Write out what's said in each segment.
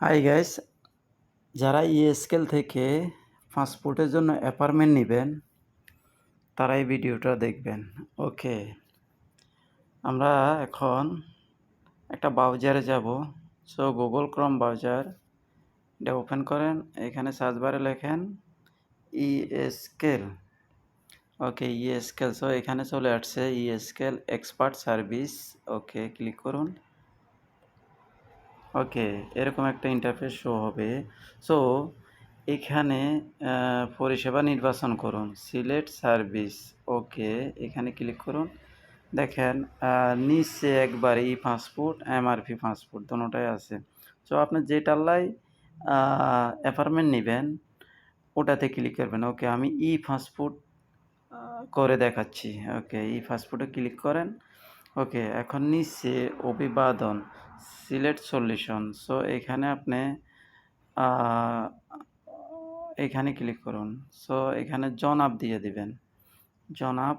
Hi guys যারা ইএসকেল থেকে পাসপোর্টের জন্য অ্যাপার্টমেন্ট নেবেন তারা এই ভিডিওটা দেখবেন। ওকে আমরা এখন একটা ব্রাউজারে যাব। সো গুগল ক্রম ব্রাউজার এটা ওপেন করেন। এখানে সার্চ বারে লেখেন ইএসকেল ওকে ইএসকেল সো এখানে চলে আসছে ইএসকেল এক্সপার্ট সার্ভিস ওকে ক্লিক করুন। ওকে, এরকম একটা ইন্টারফেস শো হবে। সো এখানে পরিষেবা নির্বাচন করুন। সিলেক্ট সার্ভিস ওকে, এখানে ক্লিক করুন। দেখেন নিচে একবার ই পাসপোর্ট এমআরপি পাসপোর্ট দুটোটাই আছে। সো আপনি যেটাল্লাই অ্যাপার্টমেন্ট নেবেন, ওটাতে ক্লিক করবেন। ওকে, আমি ই পাসপোর্ট করে দেখাচ্ছি। ওকে, ই পাসপোর্টে ক্লিক করেন। ওকে, এখন নিচে অভিবাদন সিলেক্ট সলিউশন। সো, এখানে আপনি এখানে ক্লিক করুন। সো, এখানে জনাব দিয়ে দিবেন। জনাব,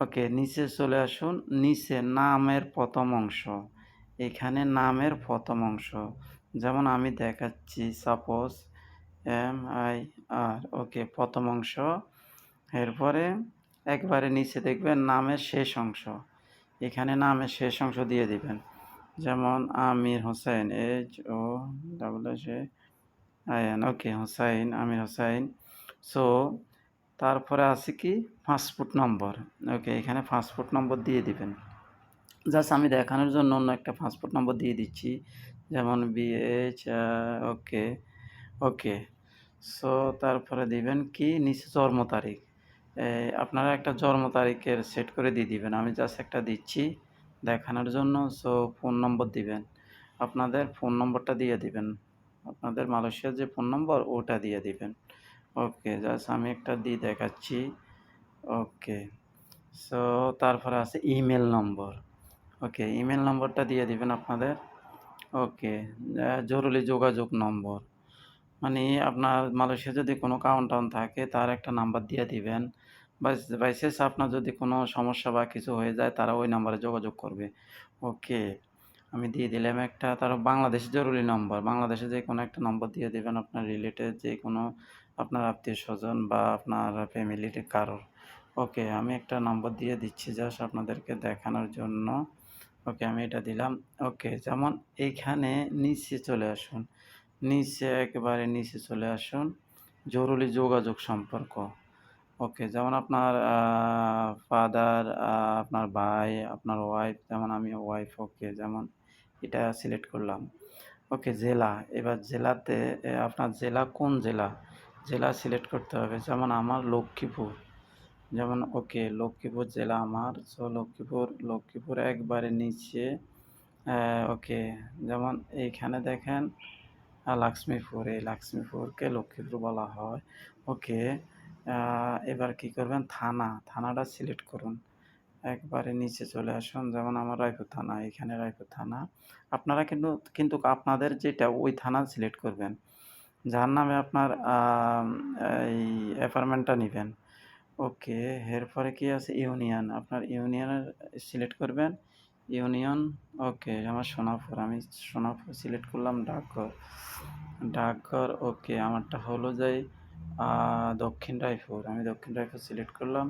ওকে, নিচে চলে আসুন। নিচে নামের প্রথম অংশ। এখানে নামের প্রথম অংশ। যেমন আমি দেখাচ্ছি suppose M I R okay, প্রথম অংশ। এরপরে একবারে নিচে দেখবেন নামের শেষ অংশ। এখানে নামের শেষ অংশ দিয়ে দিবেন। যেমন Amir Hossain H O double A I N okay Hossain Amir Hossain so তারপরে আছে কি? পাসপোর্ট নম্বর। ওকে এখানে পাসপোর্ট নম্বর দিয়ে দিবেন। জাস্ট আমি দেখানোর জন্য অন্য একটা পাসপোর্ট নম্বর দিয়ে দিচ্ছি। যেমন বিএইচ ওকে ওকে সো তারপরে দিবেন কি? নিচে জন্ম তারিখ। আপনারা একটা জন্ম তারিখের সেট করে দিয়ে দিবেন। আমি জাস্ট একটা দিচ্ছি দেখানোর জন্য সো ফোন নম্বর দিবেন। আপনাদের ফোন নম্বরটা দিয়ে দিবেন। আপনাদের মালয়েশিয়ার যে ফোন নম্বর ওটা দিয়ে দিবেন। ওকে জাস্ট আমি একটা দিয়ে দেখাচ্ছি। ওকে সো তারপরে আছে ইমেল নম্বর ওকে ইমেল নম্বরটা দিয়ে দিবেন আপনাদের। ওকে জরুরি যোগাযোগ নম্বর মানে আপনার মালয়েশিয়া যদি কোনো কাউন্টাউন থাকে, তার একটা নাম্বার দিয়ে দিবেন। বাইসেস আপনার যদি কোনো সমস্যা বা কিছু হয়ে যায়, তারা ওই নাম্বারে যোগাযোগ করবে। ওকে আমি দিয়ে দিলাম একটা, তার বাংলাদেশের জরুরি নম্বর বাংলাদেশে যে কোনো একটা নম্বর দিয়ে দেবেন আপনার রিলেটেড যে কোনো আপনার আত্মীয় স্বজন বা আপনার ফ্যামিলির কারোর। ওকে আমি একটা নম্বর দিয়ে দিচ্ছি জাস্ট আপনাদেরকে দেখানোর জন্য। ওকে আমি এটা দিলাম। ওকে যেমন এইখানে নিচে চলে আসুন। নিচে একেবারে নিচে চলে আসুন। জরুরি যোগাযোগ সম্পর্ক। ওকে, যেমন আপনার ফাদার আপনার ভাই, আপনার ওয়াইফ যেমন আমি ওয়াইফ ওকে, যেমন এটা সিলেক্ট করলাম। ওকে, জেলা, এবার জেলাতে আপনার জেলা কোন জেলা? জেলা সিলেক্ট করতে হবে, যেমন আমার লক্ষ্মীপুর। যেমন, ওকে, লক্ষ্মীপুর জেলা আমার সো লক্ষ্মীপুর লক্ষ্মীপুর একবারে নিচে ওকে, যেমন এইখানে দেখেন লক্ষ্মীপুর এই লক্ষ্মীপুরকে লক্ষ্মীপুর বলা হয়। ওকে এবার কি করবেন? থানা, থানাটা সিলেক্ট করুন। একবারে নিচে চলে আসুন, যেমন আমার রায়পুর থানা, এখানে রায়পুর থানা। আপনারা কিন্তু কিন্তু আপনাদের যেটা, ওই থানা সিলেক্ট করবেন। যার নামে আপনার এই অ্যাপার্টমেন্টটা নেবেন। ওকে, এরপরে কি আছে? ইউনিয়ন। আপনার ইউনিয়নের সিলেক্ট করবেন। ইউনিয়ন। ওকে, আমার সোনাপুর। আমি সোনাপুর সিলেক্ট করলাম ডাকঘর। ডাকঘর, ওকে, আমারটা হলো যাই দক্ষিণ রায়পুর। আমি দক্ষিণ রায়পুর সিলেক্ট করলাম।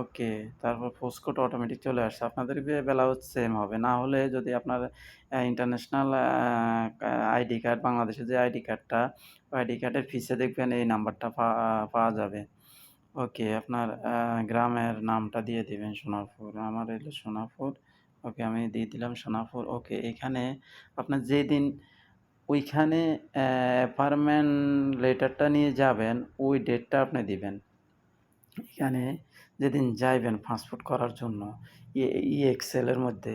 ওকে, তারপর পোস্টকোড অটোমেটিক চলে আসছে। আপনাদের বেলাও সেম হবে। না হলে যদি আপনার ইন্টারন্যাশনাল আইডি কার্ড বাংলাদেশের যে আইডি কার্ডটা আইডি কার্ডের ফিসে দেখবেন এই নাম্বারটা পাওয়া যাবে। ওকে, আপনার গ্রামের নামটা দিয়ে দিবেন সোনাপুর। আমার এলো সোনাপুর। ওকে আমি দিয়ে দিলাম সোনাপুর ওকে, এখানে আপনার যেদিন ওইখানে অ্যাপার্টমেন্ট লেটারটা নিয়ে যাবেন, ওই ডেটটা আপনি দিবেন। এখানে যেদিন যাইবেন পাসপোর্ট করার জন্য, ই এক্সেলের মধ্যে,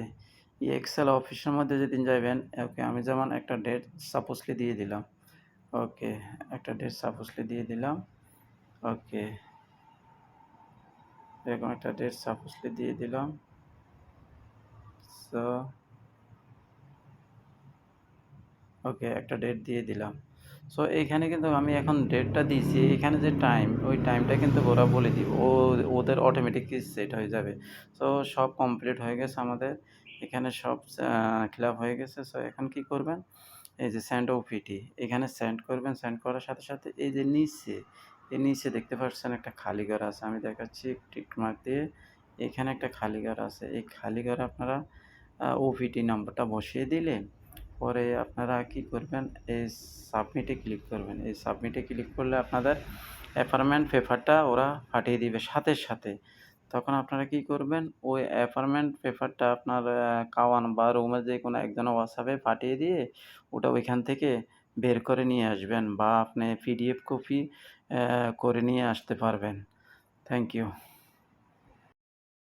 ই এক্সেল অফিসের মধ্যে যেদিন যাইবেন, ওকে আমি যেমন একটা ডেট সাপোজলি দিয়ে দিলাম। ওকে, একটা ডেট সাপোজলি দিয়ে দিলাম। ওকে, এরকম একটা ডেট সাপোজলি দিয়ে দিলাম। সো ওকে একটা ডেট দিয়ে দিলাম। সো এইখানে কিন্তু আমি এখন ডেটটা দিয়েছি। এখানে যে টাইম ওই টাইমটা কিন্তু ওরা বলে দিব। ও, ওদের অটোমেটিক সেট হয়ে যাবে। সো সব কমপ্লিট হয়ে গেছে আমাদের। এখানে সব ফিল হয়ে গেছে। সো এখন কি করবেন? এই যে সেন্ড ওপিটি এখানে সেন্ড করবেন। সেন্ড করার সাথে সাথে এই যে নিচে, এই নিচে দেখতে পাচ্ছেন একটা খালি ঘর আছে। আমি দেখাচ্ছি টিক মার্ক দিয়ে। এখানে একটা খালি ঘর আছে। এই খালি ঘরে আপনারা ওপিটি নাম্বারটা বসিয়ে দিলে পরে আপনারা কি করবেন, এই সাবমিটে ক্লিক করবেন। এই সাবমিটে ক্লিক করলে আপনাদের অ্যাপার্টমেন্ট পেপারটা ওরা পাঠিয়ে দিবে সাথে সাথে। তখন আপনারা কি করবেন, ওই অ্যাপার্টমেন্ট পেপারটা আপনার কাওয়ান বা রুমের যে কোনো একজনের হোয়াটসঅ্যাপে পাঠিয়ে দিয়ে ওটা ওইখান থেকে বের করে নিয়ে আসবেন বা আপনি পিডিএফ কপি করে নিয়ে আসতে পারবেন। Thank you